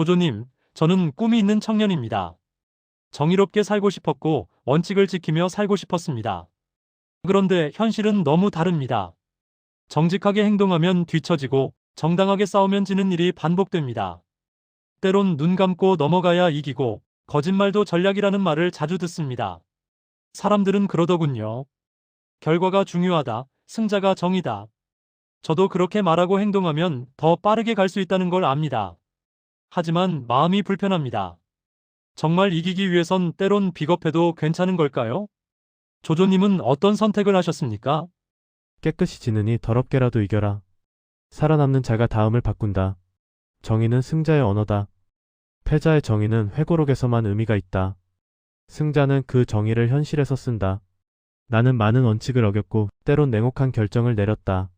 조조님, 저는 꿈이 있는 청년입니다. 정의롭게 살고 싶었고 원칙을 지키며 살고 싶었습니다. 그런데 현실은 너무 다릅니다. 정직하게 행동하면 뒤처지고 정당하게 싸우면 지는 일이 반복됩니다. 때론 눈 감고 넘어가야 이기고 거짓말도 전략이라는 말을 자주 듣습니다. 사람들은 그러더군요. 결과가 중요하다. 승자가 정이다. 저도 그렇게 말하고 행동하면 더 빠르게 갈 수 있다는 걸 압니다. 하지만 마음이 불편합니다. 정말 이기기 위해선 때론 비겁해도 괜찮은 걸까요? 조조님은 어떤 선택을 하셨습니까? 깨끗이 지느니 더럽게라도 이겨라. 살아남는 자가 다음을 바꾼다. 정의는 승자의 언어다. 패자의 정의는 회고록에서만 의미가 있다. 승자는 그 정의를 현실에서 쓴다. 나는 많은 원칙을 어겼고 때론 냉혹한 결정을 내렸다.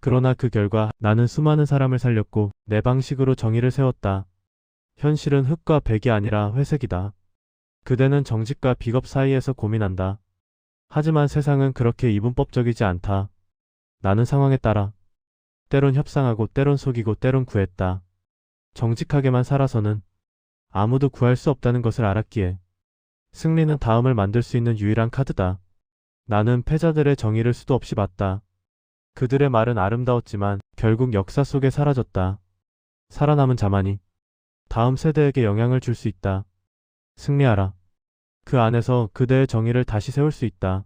그러나 그 결과 나는 수많은 사람을 살렸고 내 방식으로 정의를 세웠다. 현실은 흑과 백이 아니라 회색이다. 그대는 정직과 비겁 사이에서 고민한다. 하지만 세상은 그렇게 이분법적이지 않다. 나는 상황에 따라 때론 협상하고 때론 속이고 때론 구했다. 정직하게만 살아서는 아무도 구할 수 없다는 것을 알았기에 승리는 다음을 만들 수 있는 유일한 카드다. 나는 패자들의 정의를 수도 없이 봤다. 그들의 말은 아름다웠지만 결국 역사 속에 사라졌다. 살아남은 자만이 다음 세대에게 영향을 줄 수 있다. 승리하라. 그 안에서 그대의 정의를 다시 세울 수 있다.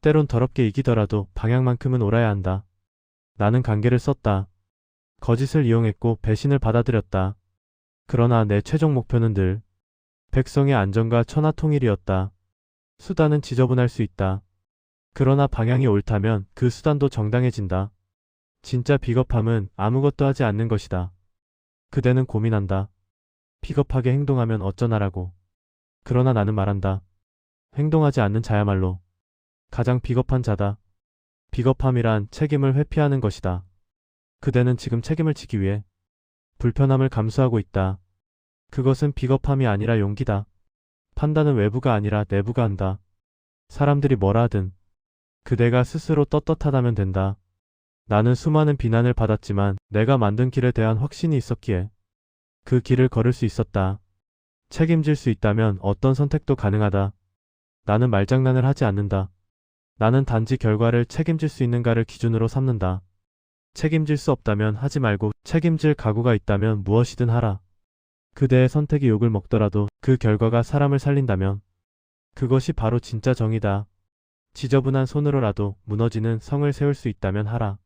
때론 더럽게 이기더라도 방향만큼은 옳아야 한다. 나는 관계를 썼다. 거짓을 이용했고 배신을 받아들였다. 그러나 내 최종 목표는 늘 백성의 안전과 천하 통일이었다. 수단은 지저분할 수 있다. 그러나 방향이 옳다면 그 수단도 정당해진다. 진짜 비겁함은 아무것도 하지 않는 것이다. 그대는 고민한다. 비겁하게 행동하면 어쩌나라고. 그러나 나는 말한다. 행동하지 않는 자야말로 가장 비겁한 자다. 비겁함이란 책임을 회피하는 것이다. 그대는 지금 책임을 지기 위해 불편함을 감수하고 있다. 그것은 비겁함이 아니라 용기다. 판단은 외부가 아니라 내부가 한다. 사람들이 뭐라 하든 그대가 스스로 떳떳하다면 된다. 나는 수많은 비난을 받았지만 내가 만든 길에 대한 확신이 있었기에 그 길을 걸을 수 있었다. 책임질 수 있다면 어떤 선택도 가능하다. 나는 말장난을 하지 않는다. 나는 단지 결과를 책임질 수 있는가를 기준으로 삼는다. 책임질 수 없다면 하지 말고 책임질 각오가 있다면 무엇이든 하라. 그대의 선택이 욕을 먹더라도 그 결과가 사람을 살린다면 그것이 바로 진짜 정이다. 지저분한 손으로라도 무너지는 성을 세울 수 있다면 하라.